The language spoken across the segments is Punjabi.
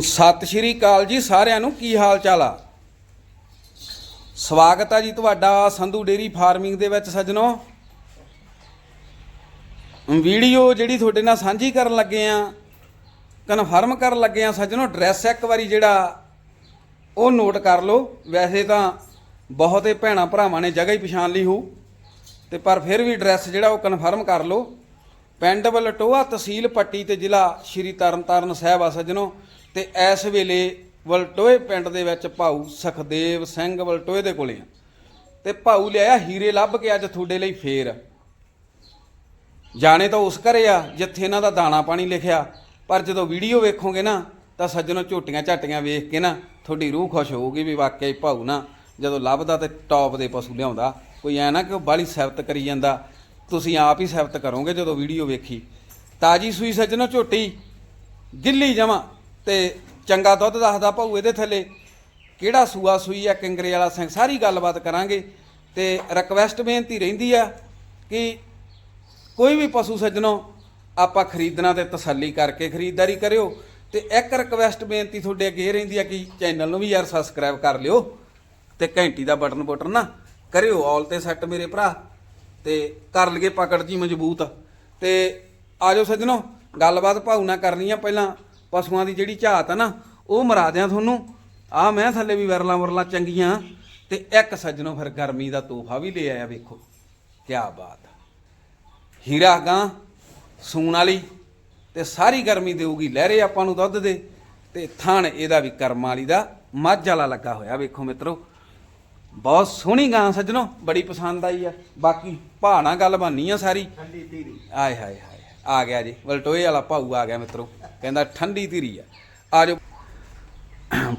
ਸਤਿ ਸ਼੍ਰੀ ਅਕਾਲ ਜੀ ਸਾਰਿਆਂ ਨੂੰ, ਕੀ ਹਾਲ ਚਾਲ ਆ? ਸਵਾਗਤ ਆ ਜੀ ਤੁਹਾਡਾ ਸੰਧੂ ਡੇਰੀ ਫਾਰਮਿੰਗ ਦੇ ਵਿੱਚ ਸੱਜਣੋ। ਵੀਡੀਓ ਜਿਹੜੀ ਤੁਹਾਡੇ ਨਾਲ ਸਾਂਝੀ ਕਰਨ ਲੱਗੇ ਆ, ਕਨਫਰਮ ਕਰਨ ਲੱਗੇ ਆ ਸੱਜਣੋ, ਐਡਰੈਸ ਇੱਕ ਵਾਰੀ ਜਿਹੜਾ ਉਹ ਨੋਟ ਕਰ ਲਓ। ਵੈਸੇ ਤਾਂ ਬਹੁਤੇ ਭੈਣਾਂ ਭਰਾਵਾਂ ਨੇ ਜਗ੍ਹਾ ਹੀ ਪਛਾਣ ਲਈ ਹੋਊ, ਤੇ ਪਰ ਫਿਰ ਵੀ ਐਡਰੈਸ ਜਿਹੜਾ ਉਹ ਕਨਫਰਮ ਕਰ ਲਓ। ਪਿੰਡ ਵਲਟੋਆ ਤਹਿਸੀਲ ਪੱਟੀ ਤੇ ਜ਼ਿਲ੍ਹਾ ਸ਼੍ਰੀ ਤਰਨਤਾਰਨ ਸਾਹਿਬ ਆ ਸੱਜਣੋ। ਤੇ ਇਸ ਵੇਲੇ ਵਲਟੋਏ ਪਿੰਡ ਦੇ ਵਿੱਚ ਭਾਊ ਸਖਦੇਵ ਸਿੰਘ ਵਲਟੋਏ ਦੇ ਕੋਲੇ ਆ। ਤੇ ਭਾਊ ਲਿਆਇਆ ਹੀਰੇ ਲੱਭ ਕੇ ਅੱਜ ਤੁਹਾਡੇ ਲਈ ਫੇਰ। ਜਾਣੇ ਤਾਂ ਉਸ ਘਰੇ ਆ, ਜਿੱਥੇ ਇਹਨਾਂ ਦਾ ਦਾਣਾ ਪਾਣੀ ਲਿਖਿਆ। ਪਰ ਜਦੋਂ ਵੀਡੀਓ ਵੇਖੋਗੇ ਨਾ, ਤਾਂ ਸੱਜਣੋ ਝੋਟੀਆਂ ਝਾਟੀਆਂ ਵੇਖ ਕੇ ਨਾ, ਤੁਹਾਡੀ ਰੂਹ ਖੁਸ਼ ਹੋਊਗੀ ਵੀ ਵਾਕਿਆ ਹੀ ਭਾਊ ਨਾ ਜਦੋਂ ਲੱਭਦਾ ਤੇ ਟੌਪ ਦੇ ਪਸ਼ੂ ਲਿਆਉਂਦਾ। ਕੋਈ ਐ ਨਾ ਕਿ ਉਹ ਬਾਲੀ ਸਿਫਤ ਕਰੀ ਜਾਂਦਾ। ਤੁਸੀਂ ਆਪ ਹੀ ਸਿਫਤ ਕਰੋਗੇ ਜਦੋਂ ਵੀਡੀਓ ਵੇਖੀ। ਤਾਜੀ ਸੂਈ ਸੱਜਣੋ ਝੋਟੀ, ਗਿੱਲੀ ਜਮਾ। ਤੇ ਚੰਗਾ ਦੁੱਧ ਦੱਸਦਾ ਭਾਊ ਇਹਦੇ ਥੱਲੇ, ਕਿਹੜਾ ਸੂਆ ਸੂਈ ਆ, ਕਿੰਗਰੇ ਵਾਲਾ ਸਿੰਘ, ਸਾਰੀ ਗੱਲਬਾਤ ਕਰਾਂਗੇ। ਤੇ ਰਿਕਵੈਸਟ ਬੇਨਤੀ ਰਹਿੰਦੀ ਆ ਕਿ ਕੋਈ ਵੀ ਪਸ਼ੂ ਸੱਜਣੋ, ਆਪਾਂ ਖਰੀਦਣਾ ਤੇ ਤਸੱਲੀ ਕਰਕੇ ਖਰੀਦਦਾਰੀ ਕਰਿਓ। ਤੇ ਇੱਕ ਰਿਕਵੈਸਟ ਬੇਨਤੀ ਤੁਹਾਡੇ ਅੱਗੇ ਇਹ ਰਹਿੰਦੀ ਆ ਕਿ ਚੈਨਲ ਨੂੰ ਵੀ ਯਾਰ ਸਬਸਕ੍ਰਾਈਬ ਕਰ ਲਿਓ ਤੇ ਘੰਟੀ ਦਾ ਬਟਨ ਬਟਨ ਨਾ ਕਰਿਓ ਆਲ ਤੇ ਸੈੱਟ ਮੇਰੇ ਭਰਾ। ਤੇ ਕਰ ਲਈਏ ਪਕੜ ਜੀ ਮਜ਼ਬੂਤ। ਤੇ ਆਜੋ ਸੱਜਣੋ, ਗੱਲਬਾਤ ਭਾਊ ਨਾਲ ਕਰਨੀ ਆ ਪਹਿਲਾਂ। ਪਸ਼ੂਆਂ ਦੀ ਜਿਹੜੀ ਝਾਤ ਆ ਨਾ ਉਹ ਮਰਾ ਦਿਆਂ ਤੁਹਾਨੂੰ। ਆ ਮੈਂ ਥੱਲੇ ਵੀ ਵਰਲਾ ਵਰਲਾ ਚੰਗੀਆਂ ਤੇ ਇੱਕ ਸੱਜਣੋ ਫਿਰ ਗਰਮੀ ਦਾ ਤੋਹਫਾ ਵੀ ਲੈ ਆਇਆ ਵੇਖੋ। ਕੀ ਬਾਤ ਹੀਰਾ ਗਾਂ ਸੂਣ ਵਾਲੀ ਤੇ ਸਾਰੀ ਗਰਮੀ ਦੇਊਗੀ। ਲਹਿਰੇ ਆਪਾਂ ਨੂੰ ਦੁੱਧ ਦੇ ਤੇ ਥਣ ਇਹਦਾ ਵੀ ਕਰਮ ਵਾਲੀ ਦਾ ਮੱਝ ਵਾਲਾ ਲੱਗਾ ਹੋਇਆ ਵੇਖੋ ਮਿੱਤਰੋ। ਬਹੁਤ ਸੋਹਣੀ ਗਾਂ ਸੱਜਣੋ ਬੜੀ ਪਸੰਦ ਆਈ ਆ। ਬਾਕੀ ਭਾਣਾ ਗੱਲ ਬਾਨੀ ਆ ਸਾਰੀ। ਠੰਡੀ ਧੀਰੀ। ਆਏ ਹਾਏ ਹਾਏ। ਆ ਗਿਆ ਜੀ ਵਲਟੋਏ ਵਾਲਾ ਭਾਊ ਆ ਗਿਆ ਮਿੱਤਰੋ ਕਹਿੰਦਾ ਠੰਡੀ ਧੀਰੀ ਆ। ਆਜੋ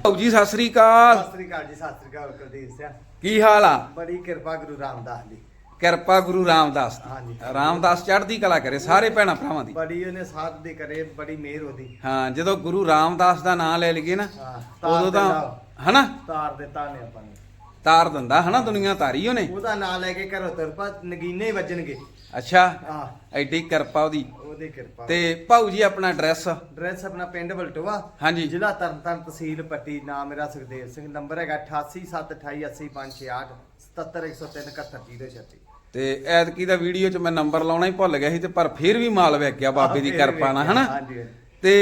ਭਾਊ ਜੀ ਸਤਿ ਸ੍ਰੀ ਅਕਾਲ। ਸਤਿ ਸ੍ਰੀ ਅਕਾਲ ਜੀ ਸਤਿ ਸ੍ਰੀ ਅਕਾਲ ਕੁਲਦੀਪ ਸਿੰਘ। ਕੀ ਹਾਲ ਆ? ਬੜੀ ਕਿਰਪਾ ਗੁਰੂ ਰਾਮਦਾਸ ਦੀ। ਕਿਰਪਾ ਗੁਰੂ ਰਾਮਦਾਸ ਹਾਂਜੀ। ਦੀ ਰਾਮਦਾਸ ਚੜ੍ਹਦੀ ਕਲਾ ਕਰੇ ਸਾਰੇ ਭੈਣਾਂ ਭਰਾਵਾਂ ਦੀ। ਬੜੀ ਉਹਨੇ ਸਾਥ ਦੇ ਕਰੇ ਬੜੀ ਮਿਹਰ ਉਹਦੀ। ਹਾਂ ਜਦੋਂ ਗੁਰੂ ਰਾਮਦਾਸ ਦਾ ਨਾਮ ਲੈ ਲਈਏ ਨਾ ਉਦੋਂ ਤਾਂ। ਹਨਾ? ਤਾਰ ਦਿੱਤਾ ਨੇ ਆਪਾਂ ਨੂੰ। ਤਾਰ ਦਿੰਦਾ ਹਨਾ ਦੁਨੀਆ ਤਾਰੀ ਉਹਨੇ? ਉਹਦਾ ਨਾਂ ਲੈ ਕੇ ਘਰੋਂ ਤਰਪਾ ਨਗੀਨੇ ਹੀ ਵੱਜਣਗੇ। ਅੱਛਾ ਆ ਐਡੀ ਕਿਰਪਾ ਉਹਦੀ। ਉਹਦੀ ਕਿਰਪਾ। ਤੇ ਭਾਊ ਜੀ ਆਪਣਾ ਐਡਰੈਸ ਡਰੈਸ ਆਪਣਾ ਪਿੰਡ ਬਲਟੋਆ ਹਾਂਜੀ। ਜ਼ਿਲ੍ਹਾ ਤਰਨਤਾਰਨ ਤਹਿਸੀਲ ਪੱਟੀ ਨਾਮ ਮੇਰਾ ਸੁਖਦੇਵ ਸਿੰਘ ਨੰਬਰ ਹੈਗਾ 8872288568 77103 ਤੇ ਐਤਕੀ ਦਾ ਵੀਡੀਓ 'ਚ ਮੈਂ ਨੰਬਰ ਲਾਉਣਾ ਹੀ ਭੁੱਲ ਗਿਆ ਸੀ ਤੇ ਪਰ ਫਿਰ ਵੀ ਮਾਲ ਵੇਖ ਗਿਆ ਬਾਬੇ ਦੀ ਕਿਰਪਾ ਨਾਲ ਹਨਾ। ਤੇ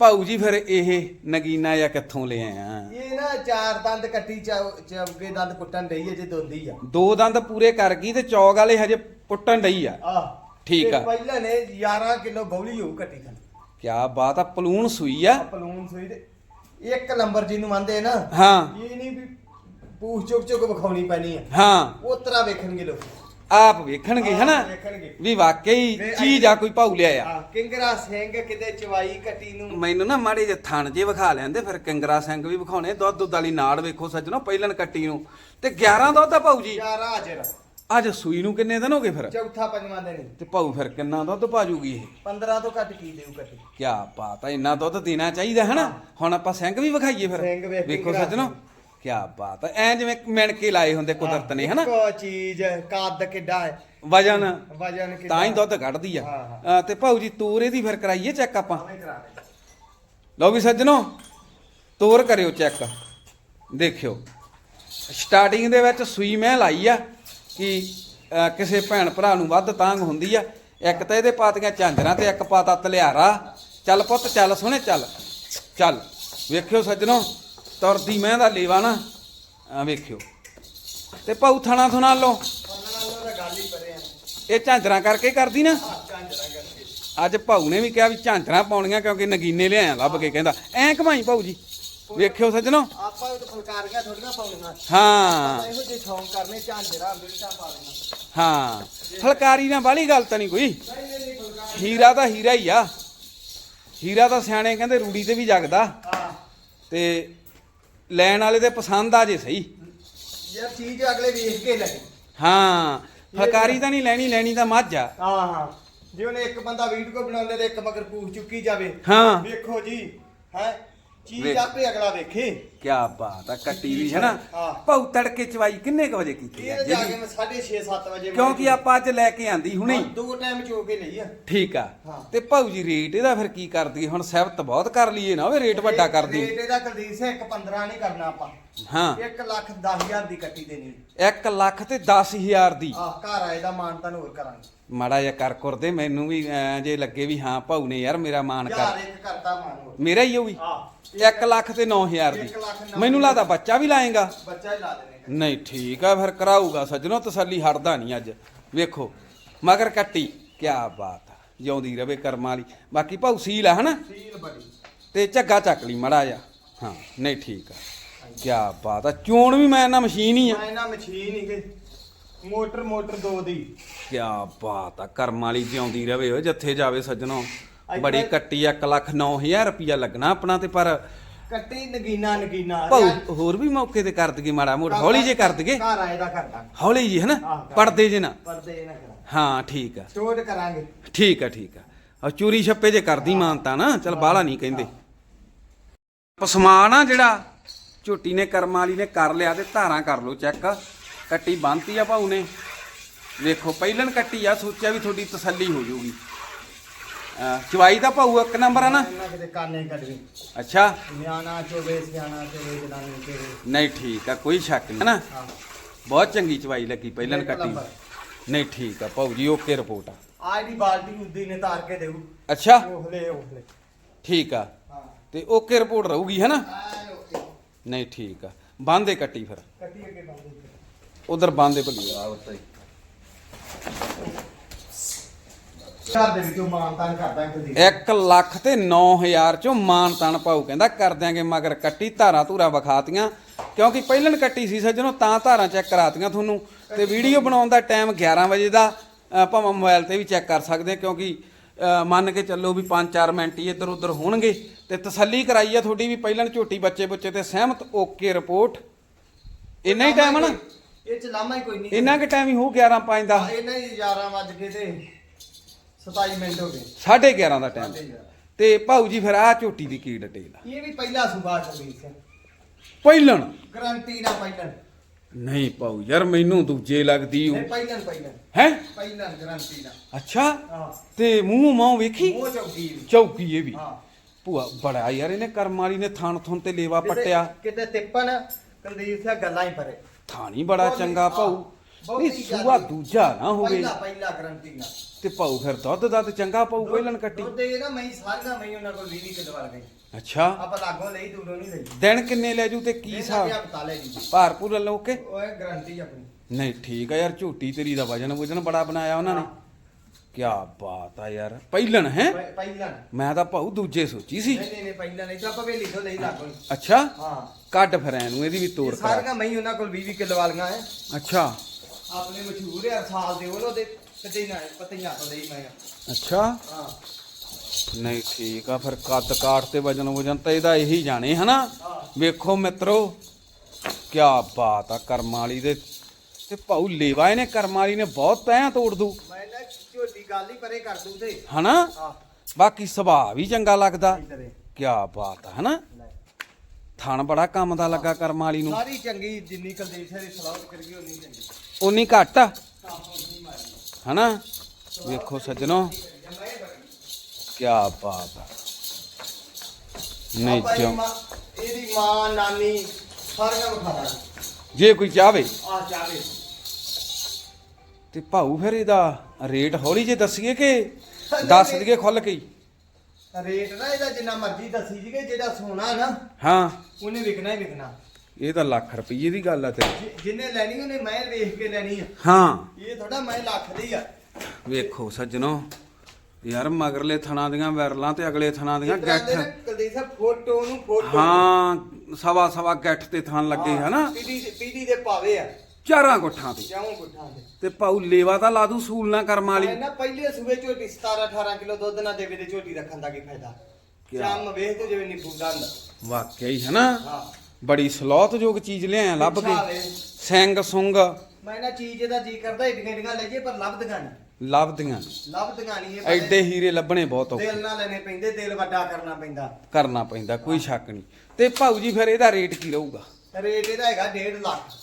ਭਾਊ ਜੀ ਫਿਰ ਇਹ ਨਗੀਨਾ ਜਾਂ ਕਿੱਥੋਂ ਲੈ ਆਇਆ ਇਹ ਨਾ ਚਾਰ ਦੰਦ ਕੱਟੀ ਚੌਗੇ ਦੰਦ ਕੁੱਟਣ ਡਈ ਹੈ ਜੇ ਦੋਂਦੀ ਆ। ਦੋ ਦੰਦ ਪੂਰੇ ਕਰ ਗਈ ਤੇ ਚੌਗ ਵਾਲੇ ਹਜੇ ਪੁੱਟਣ ਡਈ ਆ? ਆ ਠੀਕ ਆ। ਪਹਿਲਾਂ ਨੇ 11 ਕਿਲੋ ਬੌਲੀ ਹੋਊ ਕੱਟੀ ਥਣ ਕਿਆ ਬਾਤ ਆ ਪਲੂਣ ਸੂਈ ਆ। ਪਲੂਨ ਸੂਈ ਦੇ ਇੱਕ ਨੰਬਰ ਜਿਹਨੂੰ ਮੰਨਦੇ ਨਾ ਹਾਂ। ਇਹ ਨਹੀਂ ਵੀ ਪੂਛ ਚੁੱਕ ਚੁੱਕ ਵਿਖਾਉਣੀ ਪੈਣੀ ਆ। ਹਾਂ। ਉਹ ਤਰ੍ਹਾਂ ਵੇਖਣਗੇ ਲੋਕ। ਆਪ ਵੇਖਣਗੇ ਆਪ ਹਨਾ ਵੇਖਣਗੇ। ਵੀ ਵਾਕਈ ਚੀਜ਼ ਆ ਕੋਈ ਭਾਊ ਲਿਆ ਆ ਕਿੰਗਰਾ ਸਿੰਘ ਕਿਤੇ ਚਵਾਈ ਕੱਟੀ ਨੂੰ। ਮੈਨੂੰ ਨਾ ਮਾੜੇ ਜਿਹੇ ਥਣ ਜੇ ਵਿਖਾ ਲੈਂਦੇ ਫਿਰ ਕਿੰਗਰਾ ਸਿੰਘ ਵੀ ਵਿਖਾਉਣੇ ਦੁੱਧ ਦੁੱਧ ਵਾਲੀ ਨਾੜ ਵੇਖੋ ਸੱਜਣੋ ਪਹਿਲਨ ਕੱਟੀ ਨੂੰ। ਤੇ 11 ਦੁੱਧ ਆ ਭਾਊ ਜੀ? 11 ਹਾਜ਼ਰ ਅੱਜ ਸੂਈ ਨੂੰ ਕਿੰਨੇ ਦਿਨ ਹੋ ਗਏ ਫਿਰ? ਚੌਥਾ ਪੰਜਵਾਂ ਦਿਨ। ਤੇ ਭਾਊ ਫਿਰ ਕਿੰਨਾ ਦੁੱਧ ਪਾਜੂਗੀ ਇਹ? 15 ਤੋਂ ਘੱਟ ਕੀ ਦੇਊ ਕੱਟੀ ਕਿਆ ਬਾਤ ਆ ਇੰਨਾ ਦੁੱਧ ਦੇਣਾ ਚਾਹੀਦਾ ਹੈ। ਨਾ ਹੁਣ ਆਪਾਂ ਸਿੰਘ ਵੀ ਵਿਖਾਈਏ ਫਿਰ। ਸਿੰਘ ਵੇਖ ਕੇ ਵੇਖੋ ਕਿਹੜਾ ਸੱਜਣੋ ਕਿਆ ਬਾਤ ਆ ਐ ਜਿਵੇਂ ਮਿਣ ਕੇ ਲਾਏ ਹੁੰਦੇ ਕੁਦਰਤ ਨੇ ਹਨਾ? ਇੱਕੋ ਚੀਜ਼ ਕੱਦ ਕਿੱਡਾ ਹੈ। ਵਜਨ। ਵਜਨ ਕਿੱਡਾ। ਤਾਂ ਹੀ ਦੁੱਧ ਕੱਢਦੀ ਆ। ਹਾਂ, ਤੇ ਭਾਊ ਜੀ ਤੋਰੇ ਦੀ ਫਿਰ ਕਰਾਈਏ ਚੈੱਕ ਆਪਾਂ। ਲਓ ਵੀ ਸੱਜਣੋ ਤੋਰ ਕਰਿਓ ਚੈੱਕ। ਦੇਖਿਓ। ਸਟਾਰਟਿੰਗ ਦੇ ਵਿੱਚ ਸੂਈ ਮੈਂ ਲਾਈ ਆ ਕਿ ਕਿਸੇ ਭੈਣ ਭਰਾ ਨੂੰ ਵੱਧ ਤਾਂਗ ਹੁੰਦੀ ਆ। ਇੱਕ ਤਾਂ ਇਹਦੇ ਪਾਤੀਆਂ ਝਾਂਜਰਾਂ ਤੇ ਇੱਕ ਪਾਤਾ ਤਲਿਆਰਾ। ਚੱਲ ਪੁੱਤ ਚੱਲ ਸੋਹਣੇ ਚੱਲ। ਚੱਲ। ਵੇਖਿਓ ਸੱਜਣੋ ਤੁਰਦੀ ਮੈਂ ਦਾ ਲੇਵਾ ਨਾ ਆ ਵੇਖਿਓ। ਤੇ ਭਾਊ ਥਣਾ ਥਣਾ ਆ ਇਹ ਝਾਂਜਰਾਂ ਕਰਕੇ ਕਰਦੀ ਨਾ? ਅੱਜ ਭਾਊ ਨੇ ਵੀ ਕਿਹਾ ਵੀ ਝਾਂਜਰਾਂ ਪਾਉਣੀਆਂ ਕਿਉਂਕਿ ਨਗੀਨੇ ਲਿਆਇਆ ਲੱਭ ਕੇ ਕਹਿੰਦਾ ਐਂ ਘਮਾਈ ਭਾਊ ਜੀ। ਵੇਖਿਓ ਸੱਜਣੋ। ਆਪਾਂ ਤਾਂ ਫੁਲਕਾਰੀਆਂ ਥੋੜੀਆਂ ਪਾਉਣੀਆਂ। ਹਾਂ। ਇਹੋ ਜਿਹੇ ਸ਼ੌਂਕ ਕਰਨੇ ਝਾਂਜਰਾ ਮਿਰਚਾਂ ਪਾ ਦੇਣਾ ਹਾਂ। ਫਲਕਾਰੀ ਨਾਲ ਬਾਲੀ ਗੱਲ ਤਾਂ ਨਹੀਂ ਕੋਈ। ਹੀਰਾ ਤਾਂ ਹੀਰਾ ਹੀ ਆ। ਹੀਰਾ ਤਾਂ ਸਿਆਣੇ ਕਹਿੰਦੇ ਰੂੜੀ ਤੇ ਵੀ ਜਗਦਾ। ਹਾਂ। ਤੇ ਲੈਣ ਵਾਲੇ ਦੇ ਪਸੰਦ ਆ ਜੇ ਸਹੀ। ਯਾਰ ਚੀਜ਼ ਅਗਲੇ ਵੇਖ ਕੇ ਲੈ। ਹਾਂ ਫਲਕਾਰੀ ਤਾਂ ਨਹੀਂ ਲੈਣੀ ਲੈਣੀ ਤਾਂ ਮੱਝ ਆ। ਹਾਂ ਹਾਂ। ਜੇ ਉਹਨੇ ਇੱਕ ਬੰਦਾ ਵੀਡੀਓ ਬਣਾਉਂਦੇ ਤੇ ਇੱਕ ਮਗਰ ਪੂਛ ਚੁੱਕੀ ਜਾਵੇ। ਹਾਂ। ਵੇਖੋ ਜੀ ਹੈ। ਚੀਜ਼ ਵੇਖ। ਆਪੇ ਅਗਲਾ ਵੇਖੇ। ਕੀ ਬਾਤ ਆ ਕੱਟੀ ਵੀ ਹੈ ਨਾ। ਹਾਂ। ਭਾਉ ਤੜਕੇ ਚਵਾਈ ਕਿੰਨੇ ਕੁ ਵਜੇ ਕੀਤੀ ਇਹ ਆ ਤਾਂ ਜਾ ਜੀ ਕੇ ਮੈਂ 6:30 7 ਵਜੇ ਕਿਉਂਕਿ ਆਪਾਂ ਅੱਜ ਲੈ ਕੇ ਆਂਦੀ ਹੁਣੇ ਹਾਂ, ਦੋ ਟਾਈਮ ਚੋ ਕੇ ਲਈ ਆ। ਠੀਕ ਆ। ਹਾਂ। ਤੇ ਭਾਉ ਜੀ ਰੇਟ ਇਹਦਾ ਫਿਰ ਕੀ ਕਰਦੀ? ਹੁਣ ਸਹਿਬਤ ਬਹੁਤ ਕਰ ਲਈਏ ਨਾ ਵੇ ਰੇਟ ਵੱਡਾ ਕਰਦੀ। ਰੇਟ ਇਹਦਾ ਕੁਲਦੀਪ ਸਿੰਘ 1 15 ਨਹੀਂ ਕਰਨਾ ਆਪਾਂ। ਹਾਂ। 1 ਲੱਖ 10000 ਦੀ ਕੱਟੀ ਦੇਣੀ। 1 ਲੱਖ ਤੇ 10000 ਦੀ। ਆਹ ਘਰ ਆਏ ਦਾ ਮਾਨ ਤਾਂ ਹੋਰ ਕਰਾਂਗੇ। ਮਾੜਾ ਜਿਹਾ ਕਰ ਕਰ ਦੇ ਮੈਨੂੰ ਵੀ ਐਂ ਜੇ ਲੱਗੇ ਵੀ ਹਾਂ ਭਾਉ ਨੇ ਯਾਰ ਮੇਰਾ ਮਾਨ ਯਾਰ ਕਰ। ਇੱਕ ਕਰਦਾ ਮਾਨ ਮੇਰਾ ਹੀ ਉਹ ਵੀ। ਆਹ 1 ਲੱਖ ਤੇ 9000 ਇੱਕ ਲੱਖ ਦੀ ਨੌ ਮੈਨੂੰ ਲੱਗਦਾ ਬੱਚਾ ਵੀ ਲਾਏਗਾ। ਬੱਚਾ ਹੀ ਲਾ ਦੇਣੇ ਨਹੀਂ ਠੀਕ ਆ ਫਿਰ ਕਰਾਊਗਾ ਸੱਜਣੋ ਤਸੱਲੀ ਹਟਦਾ ਨਹੀਂ ਅੱਜ। ਵੇਖੋ ਮਗਰ ਕੱਟੀ ਕੀ ਬਾਤ ਆ। ਜਿਉਂਦੀ ਰਵੇ ਕਰਮਾਂ ਵਾਲੀ। ਬਾਕੀ ਭਾਉ ਸੀਲ ਆ ਹਨਾ? ਸੀਲ ਬੜੀ। ਤੇ ਝੱਗਾ ਚੱਕ ਲਈ ਮੜਾ ਜਾ ਹਾਂ ਨਹੀਂ ਠੀਕ ਆ। ਕੀ ਬਾਤ ਆ। ਚੋਣ ਵੀ ਮੈਂ ਨਾ ਮਸ਼ੀਨ ਹੀ ਆ। ਮੈਂ ਨਾ ਮਸ਼ੀਨ ਹੀ ਕਿ ਮੋਟਰ ਮੋਟਰ ਦੋ ਦੀ। ਕੀ ਬਾਤ ਆ ਕਰਮਾਂ ਵਾਲੀ ਜਿਉਂਦੀ ਰਵੇ ਓ ਜਿੱਥੇ ਜਾਵੇ ਸੱਜਣੋ। ਬੜੀ ਕੱਟੀ 1 ਲੱਖ 9000 ਰੁਪਿਆ ਲੱਗਣਾ ਆਪਣਾ ਤੇ ਪਰ ਕੱਟੀ ਨਗੀਨਾ ਨਗੀਨਾ। ਭਾਉ ਹੋਰ ਵੀ ਮੌਕੇ ਤੇ ਕਰ ਦਈਏ ਮਾੜਾ ਮੋਟਾ ਹੌਲੀ ਜੇ ਕਰ ਦਈਏ। ਘਰ ਆਏ ਦਾ ਕਰਦਾ ਹੌਲੀ ਜੀ ਹਨਾ। ਪੜਦੇ ਜੇ ਨਾ। ਪਰਦੇ ਨਾ ਕਰਾਂ। ਹਾਂ ਠੀਕ ਆ। ਸਟੋਰ ਕਰਾਂਗੇ। ਠੀਕ ਆ ਠੀਕ ਆ। ਆ ਚੂਰੀ ਛੱਪੇ ਜੇ ਕਰਦੀ ਮਾਨਤਾ ਨਾ ਚਲ ਬਾਹਲਾ ਨਹੀਂ ਕਹਿੰਦੇ। ਪਸਮਾਨ ਆ ਜਿਹੜਾ ਝੋਟੀ ਨੇ ਕਰਮ ਵਾਲੀ ਨੇ ਕਰ ਲਿਆ ਤੇ ਧਾਰਾਂ ਕਰ ਲਓ ਚੈੱਕ। ਕੱਟੀ ਬੰਨਤੀ ਆ ਭਾਊ ਨੇ। ਵੇਖੋ ਪਹਿਲਣ ਕੱਟੀ ਆ ਸੋਚਿਆ ਵੀ ਤੁਹਾਡੀ ਤਸੱਲੀ ਹੋ ਜਾਊਗੀ। ਅਹ ਚਵਾਈ ਦਾ ਭਾਊ ਇੱਕ ਨੰਬਰ ਆ ਨਾ? ਕਿਤੇ ਕਾਨੇ ਅੱਛਾ। ਨਿਆਣਾ ਚੋਵੇ ਸਿਆਣਾ ਚੋਵੇ ਜਨਾਨੀ ਚੋਵੇ। ਨਹੀਂ ਠੀਕ ਆ ਕੋਈ ਸ਼ੱਕ ਨਹੀਂ ਹਾਂ। ਬਹੁਤ ਚੰਗੀ ਚਵਾਈ ਲੱਗੀ ਪਹਿਲਣ ਇੱਕ ਕੱਟੀ। ਨੰਬਰ। ਨਹੀਂ ਠੀਕ ਆ ਭਾਊ ਜੀ ਓਕੇ ਰਿਪੋਰਟ ਆ। ਆਹ ਦੀ ਬਾਲਟੀ ਉਦੀ ਨੇ ਤਾਰ ਕੇ ਦੇਊ। ਅੱਛਾ। ਠੀਕ ਆ। ਹਾਂ। ਤੇ ਓਕੇ ਰਿਪੋਰਟ ਰਹੂਗੀ ਆਹ ਓਕੇ। ਨਹੀਂ ਠੀਕ ਆ। ਬੰਦੇ ਕੱਟੀ ਫਿਰ। ਕੱਟੀ ਅੱਗੇ ਬੰਦੇ ਉਧਰ ਬੰਦੇ ਭਲੀ। ਘਰ ਦੇ ਵਿੱਚੋਂ ਮਾਨਤਾਨ ਕਰਦਾ ਕੁਲਦੀਪ 1 ਲੱਖ ਤੇ 9000 ਚੋਂ ਮਾਨ ਤਾਨ ਪਾਉ ਕਹਿੰਦਾ ਕਰ ਦਿਆਂਗੇ ਮਗਰ ਕੱਟੀ ਧਾਰਾਂ ਧੂਰਾ ਵਿਖਾਤੀਆਂ। ਕਿਉਂਕਿ ਪਹਿਲਣ ਕੱਟੀ ਸੀ ਸੱਜਣੋ ਤਾਂ ਧਾਰਾਂ ਚੈੱਕ ਕਰਾਤੀਆਂ ਤੁਹਾਨੂੰ। ਤੇ ਵੀਡੀਓ ਬਣਾਉਣ ਦਾ ਟਾਈਮ 11 ਵਜੇ ਦਾ ਅ, ਭਾਵੇਂ ਮੋਬਾਈਲ ਤੇ ਵੀ ਚੈੱਕ ਕਰ ਸਕਦੇ ਆ ਕਿਉਂਕਿ ਅ, ਮੰਨ ਕੇ ਚੱਲੋ ਵੀ 5-4 ਮਿੰਟ ਹੀ ਇੱਧਰ ਉੱਧਰ ਹੋਣਗੇ। ਤੇ ਤਸੱਲੀ ਕਰਾਈ ਆ ਤੁਹਾਡੀ ਵੀ ਪਹਿਲਣ ਝੋਟੀ ਬੱਚੇ ਬੱਚੇ ਤੇ ਸਹਿਮਤ। Okay report. ਇੰਨਾ ਹੀ ਟਾਈਮ ਨਾ? ਇਹ ਚ ਲਾਮਾ ਹੀ ਕੋਈ ਨਹੀਂ। ਇੰਨਾ ਕਿ ਟਾਈਮ ਹੀ ਹੋ 11 5 ਦਾ। ਇਹਨਾਂ ਹੀ 11 ਵੱਜ ਕੇ ਤੇ 27 ਮਿੰਟ ਹੋ ਗਏ। 11:30 ਦਾ ਟਾਈਮ। ਤੇ ਭਾਊ ਜੀ ਫਿਰ ਆ ਝੋਟੀ ਦੀ ਕੀ ਡਿਟੇਲ ਆ? ਇਹ ਵੀ ਪਹਿਲਾ ਸੁਭਾ ਕੁਲਦੀਪ ਸਿੰਘ ਪਹਿਲਣ। ਗਰੰਟੀ ਨਾ ਪਹਿਲਣ। ਨਹੀਂ ਪਾਉ ਯਾਰ ਮੈਨੂੰ ਦੂਜੇ ਲੱਗਦੀ ਨਹੀਂ ਪਹਿਲਣ ਪਹਿਲਣ। ਹੈ? ਪਹਿਲਣ ਗਰੰਟੀ ਨਾ। ਅੱਛਾ। ਹਾਂ। ਤੇ ਮੂੰਹ ਮਾਂ ਵੇਖੀ? ਉਹ ਚੌਕੀ ਵੀ। ਚੌਕੀ ਇਹ ਵੀ। ਹਾਂ। ਭੂਆ ਬੜਾ ਯਾਰ ਇਹਨੇ ਕਰਮ ਵਾਲੀ ਨੇ ਥਣ ਥੁਣ ਤੇ ਲੇਵਾ ਕਿਤੇ- ਪੱਟਿਆ। ਕਿਤੇ ਤਿੱਪਣ ਕੁਲਦੀਪ ਸਿੰਘ ਗੱਲਾਂ ਹੀ ਪਰੇ। ਥਾਣੀ ਬੜਾ ਚੰਗਾ ਬਹੁਤ ਨਹੀਂ ਸੂਆ। ਦੂਜਾ ਨਾ ਹੋਵੇ। ਪਹਿਲਾ ਪਹਿਲਾ ਗਰੰਟੀ ਨਾ ਤੇ ਭਾਊ ਫਿਰ ਦੁੱਧ ਦੱਧ ਚੰਗਾ ਪਾਉ ਪਹਿਲਣ ਕੱਟੀ। ਦੁੱਧ ਇਹ ਨਾ ਮੈਂ ਸਾਰੀਆਂ ਮੈਂ ਉਹਨਾਂ ਕੋਲ 20 ਕਿਲੋ ਵਾਲ ਗਈ ਅੱਛਾ। ਆਪਾਂ ਲਾਗੋਂ ਲਈ ਦੂਰੋਂ ਨਹੀਂ ਲਈ। ਦਿਨ ਕਿੰਨੇ ਲੈ ਜੂ ਤੇ ਕੀ ਹਿਸਾਬ ਭਾਰਪੂਰ ਲੈ ਕੇ। ਉਹ ਹੈ ਗਰੰਟੀ ਆਪਣੀ ਨਹੀਂ ਠੀਕ ਆ ਯਾਰ ਝੂਟੀ ਤੇਰੀ ਦਾ ਵਜਨ ਵਜਨ ਬੜਾ ਬਣਾਇਆ ਉਹਨਾਂ ਨੇ। ਕੀ ਬਾਤ ਆ ਯਾਰ। ਪਹਿਲਣ ਹੈ? ਪਹਿਲਾਂ ਮੈਂ ਤਾਂ ਭਾਊ ਦੂਜੇ ਸੋਚੀ ਸੀ। ਨਹੀਂ ਨਹੀਂ ਨਹੀਂ ਪਹਿਲਾਂ ਨਹੀਂ ਤਾਂ ਆਪਾਂ ਵੇਲੀ ਤੋਂ ਲਈ ਲਾਗੋਂ ਹੀ। ਅੱਛਾ? ਹਾਂ। ਕੱਢ ਫਿਰ ਇਹਨੂੰ ਇਹਦੀ ਵੀ ਤੋੜ ਇਹ ਕਰਾ। ਸਾਰੀਆਂ ਮੈਂ ਉਹਨਾਂ ਕੋਲ 20 ਕਿਲੋ ਵਾਲੀਆਂ ਐ। ਅੱਛਾ। ਆਪਣੇ ਮਸ਼ਹੂਰ ਹੈ ਸਾਲ ਦੇ ਉਹਨੋਂ ਦੇ ਪਤੀਨਾ ਪਤੀਆਂ ਤੋਂ ਲਈ ਮੈਂ। ਅੱਛਾ। ਹਾਂ। ਨਹੀਂ ਠੀਕ ਆ ਫਿਰ ਕੱਦ ਕਾਠ ਤੇ ਵਜਨ ਵਜਨ ਤਾਂ ਇਹਦਾ ਇਹੀ ਜਾਣੇ ਹਨਾ? ਵੇਖੋ ਮਿੱਤਰੋ ਕੀ ਬਾਤ ਆ ਕਰਮ ਵਾਲੀ ਦੇ। ਤੇ ਭਾਊ ਲੇਵਾ ਇਹਨੇ ਕਰਮ ਵਾਲੀ ਨੇ ਬਹੁਤ ਪੈਆਂ ਤੋੜ ਦੂ। ਮੈਂ ਨਾ ਝੋਟੀ ਗੱਲ ਹੀ ਪਰੇ ਕਰ ਦੂੰ ਤੇ। ਹਨਾ? ਹਾਂ। ਬਾਕੀ ਸੁਭਾਅ ਵੀ ਚੰਗਾ ਲੱਗਦਾ। ਕੀ ਬਾਤ ਆ ਹਨਾ। ਥਣ ਬੜਾ ਕੰਮ ਦਾ ਲੱਗਾ ਕਰਮ ਵਾਲੀ ਨੂੰ। ਸਾਰੀ ਚੰਗੀ ਜਿੰਨੀ ਕੁਲਦੀਪ ਸਿੰਘ ਦੀ ਸਲਾਹ ਕਰ ਉਨੀ ਚੰਗੀ। ਉਨੀ ਘੱਟ ਹਾਂ ਹਨਾ? ਵੇਖੋ ਸੱਜਣੋ। ਕੀ ਬਾਤ ਆ। ਨਹੀਂ ਜਿਉਂ ਇਹਦੀ ਮਾਂ- ਨਾਨੀ ਸਾਰੀਆਂ ਵਿਖਾ ਦਾਂ ਜੇ ਕੋਈ ਚਾਹਵੇ ਆ ਚਾਵੇ। ਤੇ ਭਾਊ ਫਿਰ ਇਹਦਾ ਰੇਟ ਹੌਲੀ ਜੇ ਦੱਸੀਏ ਕਿ ਦੱਸ ਦਈਏ ਖੁੱਲ ਕੇ ਹੀ? ਰੇਟ ਨਾ ਇਹਦਾ ਜਿੰਨਾ ਮਰਜ਼ੀ ਦੱਸੀ ਜੀਗੇ ਜਿਹੜਾ ਸੋਨਾ ਨਾ ਹਾਂ। ਉਹਨੇ ਵਿਕਣਾ ਹੀ ਵਿਕਣਾ। ਇਹ ਤਾਂ ਲੱਖ ਰੁਪਏ ਦੀ ਗੱਲ ਆ ਤੇਰੀ। ਜਿ- ਜਿਹਨੇ ਲੈਣੀ ਉਹਨੇ ਮੈਂ ਵੇਖ ਕੇ ਲੈਣੀ ਆ। ਹਾਂ। ਇਹ ਥੋੜਾ ਮੈਂ ਲੱਖ ਦੀ ਆ। ਵੇਖੋ ਸੱਜਣੋ ਯਾਰ ਮਗਰਲੇ ਥਣਾ ਦੀਆਂ ਵੈਰਲਾਂ ਤੇ ਅਗਲੇ ਥਣਾ ਦੀਆਂ ਗੱਠ। ਕੁਲਦੀਪ ਸਾਹਿਬ ਫੋਟੋ ਨੂੰ ਫੋਟੋ। ਹਾਂ ਸਵਾ ਸਵਾ ਗੱਠ ਤੇ ਥਣ ਲੱਗੇ ਹਨਾ? ਪੀੜੀ ਪੀੜੀ ਦੇ ਪਾਵੇ ਆ। ਚਾਰਾਂ ਗੁੱਠਾਂ ਤੇ। ਜਾਉਂ ਗੁੱਠਾਂ ਦੇ ਤੇ ਭਾਊ ਲੇਵਾ ਤਾਂ ਲਾ ਦੂ ਸੂਲ ਨਾ ਕਰਮ ਵਾਲੀ। ਨਾ ਪਹਿਲੇ ਸੂਬੇ ਝੋਟੀ 17 18 ਕਿਲੋ ਦੁੱਧ ਨਾ ਦੇਵੇ ਤੇ ਝੋਟੀ ਰੱਖਣ ਦਾ ਕੀ ਫਾਇਦਾ? ਸ਼ਾਮ ਵੇਖ ਤੇ ਜਿਵੇਂ ਨਿੰਬੂ ਦਾ ਹੁੰਦਾ ਵਾਕਿਆ ਹੀ ਹਾਂ। ਬੜੀ ਸਲੋਤਯੋਗ ਚੀਜ਼ ਲਿਆਇਆ ਲੱਭ ਕੇ। ਸਿੰਘ ਸੁੰਗ ਮੈਂ ਨਾ ਚੀਜ਼ ਇਹਦਾ ਜੀ ਕਰਦਾ ਏਡੀਆਂ ਏਡੀਆਂ ਲਈਏ ਪਰ ਲੱਭਦੀਆਂ ਨਹੀਂ। ਲੱਭਦੀਆਂ ਲੱਭਦੀਆਂ ਨਹੀਂ ਇਹ ਐਡੇ ਹੀਰੇ ਲੱਭਣੇ ਬਹੁਤ ਔਖੇ। ਦਿਲ ਨਾਲ ਲੈਣੇ ਪੈਂਦੇ ਦਿਲ ਵੱਡਾ ਕਰਨਾ ਪੈਂਦਾ। ਕਰਨਾ ਪੈਂਦਾ ਕੋਈ ਸ਼ੱਕ ਨਹੀਂ। ਤੇ ਭਾਊ ਜੀ ਫਿਰ ਇਹਦਾ ਰੇਟ ਕੀ ਰਹੂਗਾ? ਰੇਟ ਇਹਦਾ ਹੈਗਾ 1.5 ਲੱਖ।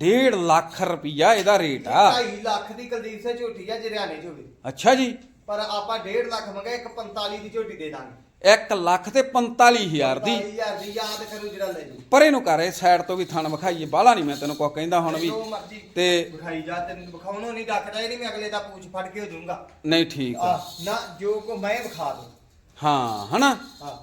1.5 ਲੱਖ ਰੁਪਈਆ ਇਹਦਾ ਰੇਟ ਆ। 2.5 ਲੱਖ ਦੀ ਕੁਲਦੀਪ ਸੇ ਝੋਟੀ ਆ ਜਰਿਆਣੇ ਝੋਟੀ। ਅੱਛਾ ਜੀ। ਪਰ ਆਪਾਂ 1.5 ਲੱਖ ਮੰਗੇ ਇੱਕ 45 ਦੀ ਝੋਟੀ ਦੇ ਦਾਂਗੇ। 1 ਲੱਖ ਤੇ 45000 ਦੀ। 45000 ਦੀ ਯਾਦ ਕਰੂ ਜਿਹੜਾ ਲੈ ਜੂ। ਪਰੇ ਨੂੰ ਕਰ ਸਾਈਡ ਤੋਂ ਵੀ ਥਣ ਵਿਖਾਈਏ ਬਾਹਲਾ ਨਹੀਂ ਮੈਂ ਤੈਨੂੰ ਕੋ ਕਹਿੰਦਾ ਹੁਣ ਵੀ। ਜੋ ਮਰਜ਼ੀ ਤੇ ਵਿਖਾਈ ਜਾ ਤੈਨੂੰ ਵਿਖਾਉਣੋਂ ਨਹੀਂ ਡੱਕਦਾ ਇਹ ਨਹੀਂ ਮੈਂ ਅਗਲੇ ਦਾ ਪੂਛ ਫੜ ਕੇ ਹੋ ਜਾਊਂਗਾ ਨਹੀਂ ਠੀਕ ਆ। ਨਾ ਜੋ ਕੋ ਮੈਂ ਵਿਖਾ ਦੂੰ ਹਾਂ ਹਨਾ।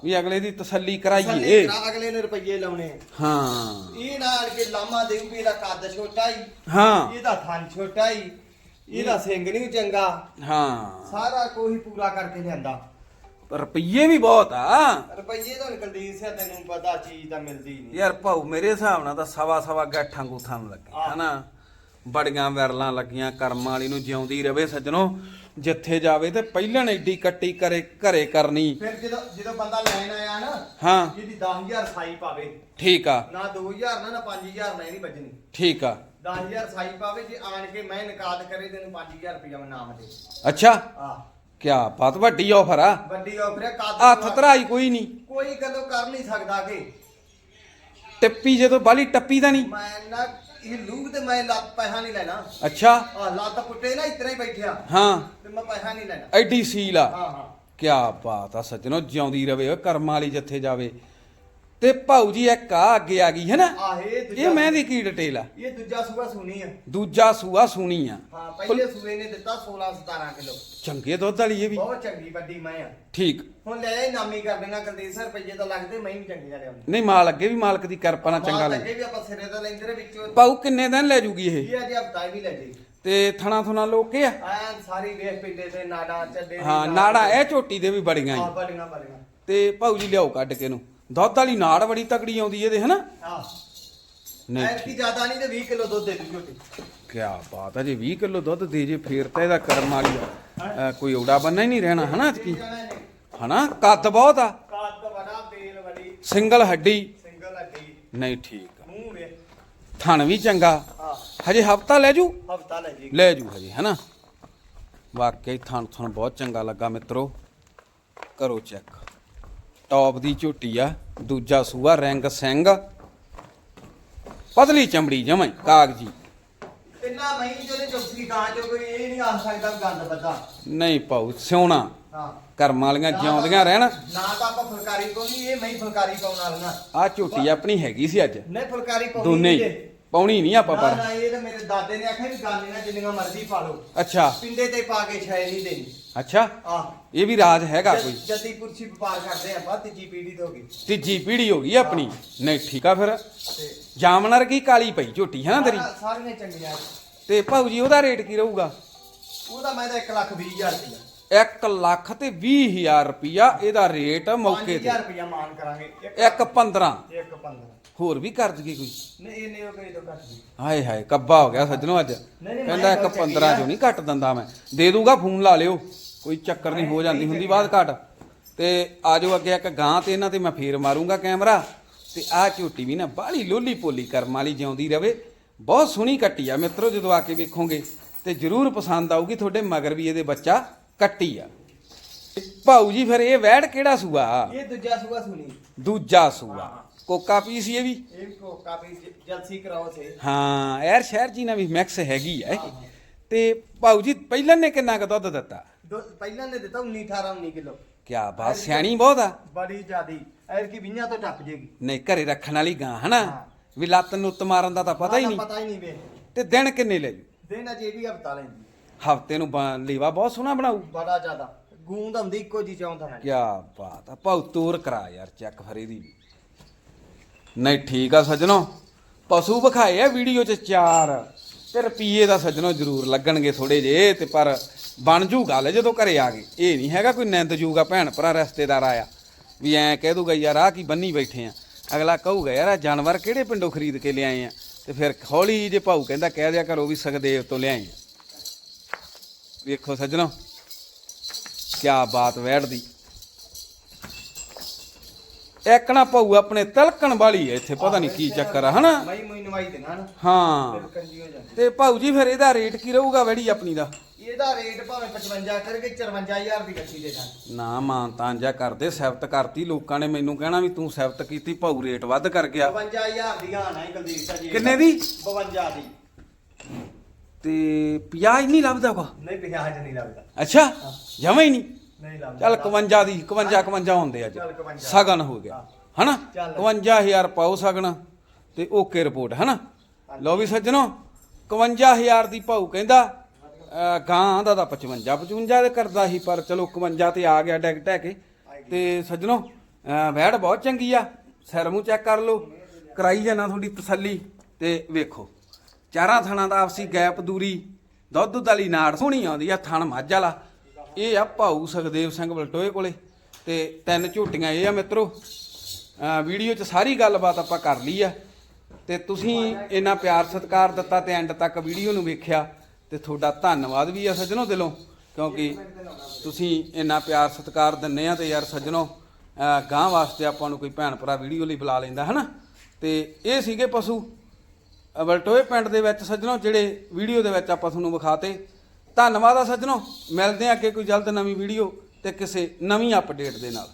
ਵੀ ਅਗਲੇ ਦੀ ਤਸੱਲੀ ਕਰਾਈਏ। ਕਰਾ, ਅਗਲੇ ਨੂੰ ਰੁਪਈਏ ਲਾਉਣੇ। ਆ। ਹਾਂ। ਇਹ ਨਾਲ ਕੇ ਲਾਮਾ ਦੇਊ ਵੀ ਇਹਦਾ ਕੱਦ ਛੋਟਾ ਹੀ। ਹਾਂ ਇਹਦਾ ਥਣ ਛੋਟਾ ਹੀ ਇਹਦਾ ਸਿੰਘ ਨਹੀਂ ਚੰਗਾ। ਹਾਂ। ਸਾਰਾ ਕੋਈ ਪੂਰਾ ਕਰਕੇ ਲਿਆਂਦਾ। ਰੁਪਈਏ ਵੀ ਬਹੁਤ ਆ। ਰੁਪਈਏ ਤਾਂ ਨਿਕਲਦੀ ਸੀ ਤੈਨੂੰ ਪਤਾ ਚੀਜ਼ ਤਾਂ ਮਿਲਦੀ ਨਹੀਂ। ਯਾਰ ਭਾਊ ਮੇਰੇ ਹਿਸਾਬ ਨਾਲ ਤਾਂ ਸਵਾ ਸਵਾ ਗੱਠਾਂ ਗੂਥਾਂ ਨੂੰ ਲੱਗੇ ਆਹ। ਹਨਾ? ਬੜੀਆਂ ਵਿਰਲਾਂ ਲੱਗੀਆਂ ਕਰਮਾਂ ਵਾਲੀ ਨੂੰ ਜਿਉਂਦੀ ਰਵੇ ਸੱਜਣੋ। ਜਿੱਥੇ ਜਾਵੇ ਤੇ ਪਹਿਲਾਂ ਐਡੀ ਕੱਟੀ ਕਰੇ ਘਰੇ ਕਰਨੀ। ਫਿਰ ਜਦੋਂ ਜਦੋਂ ਬੰਦਾ ਲੈਣ ਆਇਆ ਨਾ ਹਾਂ। ਇਹਦੀ 10000 ਸਾਈ ਪਾਵੇ। ਠੀਕ ਆ। ਨਾ 2000 ਨਾ ਨਾ 5000 ਨਾ ਇਹਦੀ ਵੱਜਣੀ ਠੀਕ ਆ। 10000 ਸਾਈ ਪਾਵੇ ਜੇ ਆਣ ਕੇ ਮੈਂ ਨਿਕਾਦ ਕਰੇ ਤੈਨੂੰ 5000 ਰੁਪਇਆ ਮੈਂ ਨਾਮ ਦੇ। ਅੱਛਾ। ਆ ਕਿਆ ਬਾਤ ਵੱਡੀ ਆਫਰ ਆ। ਵੱਡੀ ਆਫਰ ਹੈ ਕੱਦ ਹੱਥ ਧਰਾਈ ਕੋਈ ਨਹੀਂ ਕੋਈ ਗੱਲੋਂ ਕਰ ਨਹੀਂ ਸਕਦਾ ਕਿ। ਟੱਪੀ ਜਦੋਂ ਬਾਲੀ ਟੱਪੀ ਦਾ ਨਹੀਂ ਮੈਂ ਨਾ ਇਹ ਲੂਗ ਤੇ ਮੈਂ ਲੱਤ ਪੈਸਾ ਨਹੀਂ ਲੈਣਾ। ਅੱਛਾ। ਆ ਲੱਤ ਪੁੱਟੇ ਨਾ ਇਤਨਾ ਹੀ ਬੈਠਿਆ। ਹਾਂ। ਤੇ ਮੈਂ ਪੈਸਾ ਨਹੀਂ ਲੈਣਾ। ਐਡੀ ਸੀਲ ਆ। ਹਾਂ ਹਾਂ। ਕਿਆ ਬਾਤ ਆ ਸੱਜਣੋ ਜਿਉਂਦੀ ਰਵੇ ਓਏ ਕਰਮਾਂ ਵਾਲੀ ਜਿੱਥੇ ਜਾਵੇ। ਤੇ ਭਾਊ ਜੀ ਇੱਕ ਆ ਅੱਗੇ ਆ ਗਈ ਹੈ ਨਾ ਇਹ ਇਹ ਮੈਂ ਦੀ ਕੀ ਡਿਟੇਲ ਆ? ਇਹ ਦੂਜਾ ਸੂਆ ਸੁਣੀ ਆ। ਦੂਜਾ ਸੂਆ ਸੁਣੀ ਆ। ਹਾਂ ਪਹਿਲੇ ਸੂਏ ਨੇ ਦਿੱਤਾ 16 17 ਕਿਲੋ। ਚੰਗੇ ਦੁੱਧ ਵਾਲੀ ਇਹ ਵੀ। ਬਹੁਤ ਚੰਗੀ ਵੱਡੀ ਮੈਂ ਆ। ਠੀਕ। ਹੁਣ ਲੈ ਆਈ ਨਾਮੀ ਕਰ ਦੇਣਾ ਕੁਲਦੀਪ ਸਰ ਰੁਪਈਏ ਤਾਂ ਲੱਗਦੇ ਮੈਂ ਵੀ ਚੰਗੀਆਂ ਲਿਆਉਂਦਾ ਨਹੀਂ ਮਾਲ ਅੱਗੇ ਵੀ ਮਾਲਕ ਦੀ ਕਿਰਪਾ ਨਾਲ ਚੰਗਾ ਲੱਗ ਵੀ ਆਪਾਂ ਸਿਰੇ ਦਾ ਲੈਂਦੇ ਰੇ ਵਿੱਚੋਂ। ਭਾਊ ਕਿੰਨੇ ਦਿਨ ਲੈ ਜੂਗੀ ਇਹ? ਇਹ ਅਜੇ ਹਫਤਾ ਵੀ ਲੈ ਜੇ। ਤੇ ਥਣਾ ਥੁਣਾ ਲੋਕੇ ਆ? ਸਾਰੀ ਵੇਖ ਪਿੰਡੇ ਤੇ ਨਾੜਾ ਚੱਡੇ ਹਾਂ ਨਾੜਾ। ਇਹ ਝੋਟੀ ਦੇ ਵੀ ਬੜੀਆਂ ਆ ਬੜੀਆਂ ਬੜੀਆਂ। ਤੇ ਭਾਊ ਜੀ ਲਿਆਓ ਕੱਢ ਕੇ ਨੂੰ ਦੁੱਧ ਵਾਲੀ ਨਾੜ ਬੜੀ ਤਕੜੀ ਆਉਂਦੀ ਇਹਦੇ ਹਨਾ? ਹਾਂ। ਨਹੀਂ। ਐਤਕੀ ਜ਼ਿਆਦਾ ਨਹੀਂ ਤੇ 20 ਕਿਲੋ ਦੁੱਧ ਦੇ ਦੂ ਝੋਟੀ ਕਿਆ ਬਾਤ ਹੈ ਜੀ 20 ਕਿਲੋ ਦੁੱਧ ਦੇ ਜੇ ਫੇਰ ਤਾਂ ਇਹਦਾ ਕਰਮ ਵਾਲੀ ਆ। ਅ, ਕੋਈ ਔੜਾ ਬੰਨਾ ਹੀ ਨਹੀਂ ਰਹਿਣਾ ਹਨਾ ਕੀ ਹਨਾ ਕੱਦ ਬਹੁਤ ਆ। ਕਾਤ ਬੜਾ ਬੇਲ ਬੜੀ ਸਿੰਗਲ ਹੱਡੀ। ਸਿੰਗਲ ਹੱਡੀ। ਨਹੀਂ ਠੀਕ ਆ। ਮੂੰਹ ਵੇ। ਥਣ ਵੀ ਚੰਗਾ। ਹਾਂ। ਹਜੇ ਹਫਤਾ ਲੈ ਜੂ? ਹਫਤਾ ਲੈ ਜੀ। ਲੈ ਜੂ ਹਜੇ ਹਨਾ? ਵਾਕਈ ਥਣ ਥਣ ਬਹੁਤ ਚੰਗਾ ਲੱਗਾ ਮਿੱਤਰੋ। ਕਰੋ ਚੈੱਕ। ਟੌਪ ਦੀ ਝੋਟੀ ਆ ਦੂਜਾ ਸੂਆ ਰਿੰਗ ਸਿੰਘ। ਪਤਲੀ ਚਮੜੀ ਜਮਾਈ ਕਾਗਜੀ। ਇੰਨਾ ਮਹੀਂ ਜਿਹੜੇ ਚੌਥੀ ਗਾਂ ਚੋਂ ਕੋਈ ਇਹ ਨਹੀਂ ਆ ਸਕਦਾ ਗੰਦ ਬੱਦਾ ਨਹੀਂ ਪਾਉ ਸਿਉਣਾ। ਹਾਂ। ਕਰਮਾਂ ਵਾਲੀਆਂ ਜਿਉਂਦੀਆਂ ਰਹਿਣ। ਨਾ ਤਾਂ ਆਪਾਂ ਫੁਲਕਾਰੀ ਪਾਉਣੀ ਇਹ ਮਹੀਂ ਫੁਲਕਾਰੀ ਪਾਉਣ ਵਾਲੀਆਂ ਆ ਝੋਟੀ ਆਪਣੀ ਹੈਗੀ ਸੀ ਅੱਜ। ਨਹੀਂ ਫੁਲਕਾਰੀ ਪਾਉਣੀ ਦੋਨੇ ਹੀ। ਜੇ। ਪਾਉਣੀ ਨਹੀਂ ਆਪਾਂ ਨਾ ਪਰ। ਨਾ ਇਹ ਤਾਂ ਮੇਰੇ ਦਾਦੇ ਨੇ ਆਖਿਆ ਵੀ ਗਾਨੇ ਨਾਲ ਜਿੰਨੀਆਂ ਮਰਜ਼ੀ ਪਾ ਲਓ। ਅੱਛਾ। ਪਿੰਡੇ ਤੇ ਪਾ ਕੇ ਛਾਇ ਨਹੀਂ ਦੇਣੀ। ਅੱਛਾ। ਆ ਇਹ ਵੀ ਰਾਜ ਹੈਗਾ ਕੋਈ। ਜੱਦੀ ਕੁਰਸੀ ਵਪਾਰ ਕਰਦੇ ਆਪਾਂ ਤੀਜੀ ਪੀੜੀ ਤੋਂ ਗਈ। ਤੀਜੀ ਪੀੜੀ ਹੋ ਗਈ ਆਪਣੀ। ਨਹੀਂ ਠੀਕ ਆ ਫਿਰ। ਤੇ ਜਾਮਨਰ ਕੀ ਕਾਲੀ ਪਈ ਝੋਟੀ ਹੈ ਨਾ ਤੇਰੀ? ਸਾਰਾ- ਸਾਰੀਆਂ ਚੰਗੀਆਂ ਤੇ ਭਾਊ ਜੀ ਉਹਦਾ ਰੇਟ ਕੀ ਰਹੂਗਾ? ਉਹਦਾ ਮੈਂ ਤਾਂ 1 ਲੱਖ 20 ਹਜ਼ਾਰ ਰੁਪਇਆ 1 ਲੱਖ ਤੇ 20000 ਰੁਪਿਆ ਇਹਦਾ ਰੇਟ ਮੌਕੇ ਤੇ। 5000 ਰੁਪਇਆ ਮਾਨ ਕਰਾਂਗੇ। 1 15 ਇੱਕ 15 ਹੋਰ ਵੀ ਕਰ ਦਈਏ ਕੋਈ? ਨਹੀਂ ਇਹਨੇ ਉਹ ਕਹੀ ਤੋਂ ਘੱਟ ਨਹੀਂ। ਹਾਏ ਹਾਏ ਕੱਬਾ ਹੋ ਗਿਆ ਸੱਜਣੋ ਅੱਜ। ਨਹੀਂ, ਕਹਿੰਦਾ ਇੱਕ ਮੈਂ ਤਾਂ 15 ਚੋਂ ਨਹੀਂ ਘੱਟ ਦਿੰਦਾ ਮੈਂ। ਦੇ ਦੂੰਗਾ ਫੋਨ ਲਾ ਲਿਓ। ਕੋਈ ਚੱਕਰ ਨਹੀਂ ਹੋ ਜਾਂਦੀ ਹੁੰਦੀ ਬਾਅਦ ਘੱਟ। ਤੇ ਆਜੋ ਅੱਗੇ ਇੱਕ ਗਾਂ ਤੇ ਇਹਨਾਂ ਤੇ ਮੈਂ ਫੇਰ ਮਾਰੂੰਗਾ ਕੈਮਰਾ। ਤੇ ਆਹ ਝੋਟੀ ਵੀ ਨਾ ਬਾਹਲੀ ਲੋਲੀ ਪੋਲੀ ਕਰਮ ਵਾਲੀ ਜਿਉਂਦੀ ਰਵੇ। ਬਹੁਤ ਸੋਹਣੀ ਕੱਟੀ ਆ ਮਿੱਤਰੋ ਜਦੋਂ ਆ ਕੇ ਵੇਖੋਗੇ ਤੇ ਜਰੂਰ ਪਸੰਦ ਆਊਗੀ ਤੁਹਾਡੇ ਮਗਰ ਵੀ ਇਹਦੇ ਬੱਚਾ ਕੱਟੀ ਆ। ਭਾਊ ਜੀ ਫਿਰ ਇਹ ਵੈੜ ਕਿਹੜਾ ਸੂਆ? ਇਹ ਦੂਜਾ ਸੂਆ ਸੁਣੀ। ਦੂਜਾ ਸੂਆ। ਕੋਕਾ ਪੀਸ ਇਹ ਵੀ? ਇਹ ਕੋ ਕਾਫੀ ਜ- ਜਲਸੀ ਕਰਾਓ ਸੇ ਹਾਂ ਯਾਰ ਸ਼ਹਿਰ ਜੀ ਨਾਲ ਵੀ ਮਿਕਸ ਹੈਗੀ ਐ ਤੇ ਭਾਊ ਜੀ ਪਹਿਲਾਂ ਨੇ ਕਿੰਨਾ ਕੁ ਦੁੱਧ ਦਿੱਤਾ? ਦੋ- ਪਹਿਲਾਂ ਨੇ ਦਿੱਤਾ 19 18 19 ਕਿਲੋ। ਕਿਆ ਬਾਤ ਸਿਆਣੀ ਬਹੁਤ ਆ। ਬੜੀ ਜ਼ਿਆਦੀ। ਐਰ ਕੀ ਵਿੰਨਿਆਂ ਤੋਂ ਟੱਪ ਜੇਗੀ। ਨਹੀਂ ਘਰੇ ਰੱਖਣ ਵਾਲੀ ਗਾਂ ਹਨਾ? ਹਾਂ। ਵੀ ਲੱਤ ਨੂੰ ਉੱਤ ਮਾਰਨ ਦਾ ਤਾਂ ਪਤਾ ਹੀ ਨਹੀਂ। ਪਤਾ ਹੀ ਨਹੀਂ ਵੇ ਤੇ ਦਿਨ ਕਿੰਨੇ ਲੈ ਜੂ? ਦਿਨ ਅਜੇ ਵੀ ਹਫਤਾ ਲੈਂਦੀ ਹਫ਼ਤੇ ਨੂੰ ਬਾ- ਲੀਵਾ ਬਹੁਤ ਸੋਹਣਾ ਬਣਾਊ। ਬੜਾ ਜ਼ਿਆਦਾ। ਗੂੰਦ ਹੁੰਦੀ ਇੱਕੋ ਜੀ ਚਾਹੁੰਦਾ ਨਾ ਕਿਆ ਬਾਤ ਆ। ਭਾਊ ਤੋਰ ਕਰਾ ਯਾਰ ਚੈੱਕ ਫਰੇ ਦੀ। ਵੀ ਨਹੀਂ ਠੀਕ ਆ ਸੱਜਣੋ। ਪਸ਼ੂ ਵਿਖਾਏ ਆ ਵੀਡੀਓ 'ਚ ਚਾਰ। ਤੇ ਰੁਪਈਏ ਦਾ ਸੱਜਣੋ ਜ਼ਰੂਰ ਲੱਗਣਗੇ ਥੋੜੇ ਜੇ ਤੇ ਪਰ ਬਣ ਜੂ ਗੱਲ ਜਦੋਂ ਘਰੇ ਆ ਗਏ। ਇਹ ਨਹੀਂ ਹੈਗਾ ਕੋਈ ਨਿੰਦ ਜੂਗਾ ਭੈਣ ਭਰਾ ਰਿਸ਼ਤੇਦਾਰ ਆਇਆ। ਵੀ ਐਂ ਕਹਿ ਦੂਗਾ ਯਾਰ ਆ ਕੀ ਬੰਨੀ ਬੈਠੇ ਆ? ਅਗਲਾ ਕਹੂਗਾ ਯਾਰ ਆ ਜਾਨਵਰ ਕਿਹੜੇ ਪਿੰਡੋਂ ਖਰੀਦ ਕੇ ਲਿਆਏ ਆ? ਤੇ ਫਿਰ ਹੌਲੀ ਜੇ ਭਾਊ ਕਹਿੰਦਾ ਕਹਿ ਦਿਆ ਕਰੋ ਵੀ ਸਖਦੇਵ ਤੋਂ ਲਿਆਏ ਆ। ਵੇਖੋ ਸੱਜਣੋ ਕਿਆ ਬਾਤ ਵੈੜਦੀ ਇੱਕ ਨਾ ਭਾਊ ਆਪਣੇ ਤਲਕਣ ਵਾਲੀ ਇੱਥੇ ਪਤਾ ਨਹੀਂ ਕੀ ਚੱਕਰ ਆ ਹਨਾ? ਮਈ ਮਈ ਨਵਾਈ ਦੇਣਾ ਨਾ ਹਾਂ। ਤੇ ਭਾਊ ਜੀ ਫਿਰ ਇਹਦਾ ਰੇਟ ਕੀ ਰਹੂਗਾ ਵੈੜੀ ਆਪਣੀ ਦਾ? ਇਹਦਾ ਰੇਟ ਭਾਵੇਂ 55 ਕਰਕੇ 54000 ਦੀ ਕੱਚੀ ਦੇ ਦਾਂ ਨਾ ਮਾਨਤਾਂ ਜਾਂ ਕਰਦੇ ਸਿਫਤ ਕਰਤੀ। ਲੋਕਾਂ ਨੇ ਮੈਨੂੰ ਕਹਿਣਾ ਵੀ ਤੂੰ ਸਿਫਤ ਕੀਤੀ ਭਾਊ ਰੇਟ ਵੱਧ ਕਰ ਗਿਆ। 55000 ਦੀ ਹਾਂ ਨਹੀਂ ਕੁਲਦੀਪ ਸਿੰਘ ਜੀ। ਕਿੰਨੇ ਦੀ? 52 ਦੀ। ਤੇ 50 ਹੀ ਨਹੀਂ ਲੱਭਦਾ ਕੋ ਨਹੀਂ ਪਿਆਜ ਨਹੀਂ ਲੱਗਦਾ ਅੱਛਾ ਜਮਾ ਹੀ ਨਹੀਂ? ਨਹੀਂ ਲੱਗਦਾ ਚੱਲ 51 ਦੀ 51 51 ਹੁੰਦੇ ਅੱਜ ਚੱਲ 51 ਸਗਨ ਹੋ ਗਿਆ। ਹਨਾ? ਚੱਲ। 51000 ਪਾਓ ਸਗਨ ਤੇ ਓਕੇ ਰਿਪੋਰਟ ਹਨਾ? ਲਓ ਵੀ ਸੱਜਣੋ 51000 ਦੀ ਭਾਊ ਕਹਿੰਦਾ ਗਾਂ ਦਾ ਤਾਂ 55 55 ਦੇ ਕਰਦਾ ਸੀ, ਪਰ ਚਲੋ 51 ਤੇ ਆ ਗਿਆ ਡੈਗ ਟਹਿ ਕੇ। ਤੇ ਸੱਜਣੋ, ਅਹ ਵੈੜ ਬਹੁਤ ਚੰਗੀ ਆ, ਸਿਰ ਮੂੰਹ ਚੈੱਕ ਕਰ ਲਓ, ਕਰਾਈ ਜਾਣਾ ਤੁਹਾਡੀ ਤਸੱਲੀ, ਤੇ ਵੇਖੋ। ਚਾਰਾਂ ਥਣਾਂ ਦਾ ਆਪਸੀ ਗੈਪ ਦੂਰੀ, ਦੁੱਧ ਦੁੱਧ ਵਾਲੀ ਨਾੜ ਸੋਹਣੀ ਆਉਂਦੀ ਆ, ਥਣ ਮੱਝ ਵਾਲਾ। ਇਹ ਆ ਭਾਊ ਸੁਖਦੇਵ ਸਿੰਘ ਬਲਟੋਏ ਕੋਲੇ, ਤੇ ਤਿੰਨ ਝੂਟੀਆਂ ਇਹ ਆ ਮਿੱਤਰੋ। ਵੀਡੀਓ 'ਚ ਸਾਰੀ ਗੱਲਬਾਤ ਆਪਾਂ ਕਰ ਲਈ ਆ, ਤੇ ਤੁਸੀਂ ਇੰਨਾ ਪਿਆਰ ਸਤਿਕਾਰ ਦਿੱਤਾ ਤੇ ਐਂਡ ਤੱਕ ਵੀਡੀਓ ਨੂੰ ਵੇਖਿਆ। ਤੇ ਤੁਹਾਡਾ ਧੰਨਵਾਦ ਵੀ ਆ ਸੱਜਣੋ ਦਿਲੋਂ, ਕਿਉਂਕਿ ਤੁਸੀਂ ਇੰਨਾ ਪਿਆਰ ਸਤਿਕਾਰ ਦਿੰਨੇ ਆ ਤੇ ਯਾਰ ਸੱਜਣੋ, ਅਹ ਗਾਂ ਵਾਸਤੇ ਆਪਾਂ ਨੂੰ ਕੋਈ ਭੈਣ ਭਰਾ ਵੀਡੀਓ ਲਈ ਬੁਲਾ ਲੈਂਦਾ, ਹਨਾ? ਤੇ ਇਹ ਸੀਗੇ ਪਸ਼ੂ। ਵਲਟੋਏ ਪਿੰਡ ਦੇ ਵਿੱਚ ਸੱਜਣੋ, ਜਿਹੜੇ ਵੀਡੀਓ ਦੇ ਵਿੱਚ ਆਪਾਂ ਤੁਹਾਨੂੰ ਵਿਖਾਤੇ। ਧੰਨਵਾਦ ਆ ਸੱਜਣੋ। ਮਿਲਦੇ ਆ ਅੱਗੇ ਕੋਈ ਜਲਦ ਨਵੀਂ ਵੀਡੀਓ ਤੇ ਕਿਸੇ ਨਵੀਂ ਅਪਡੇਟ ਦੇ ਨਾਲ।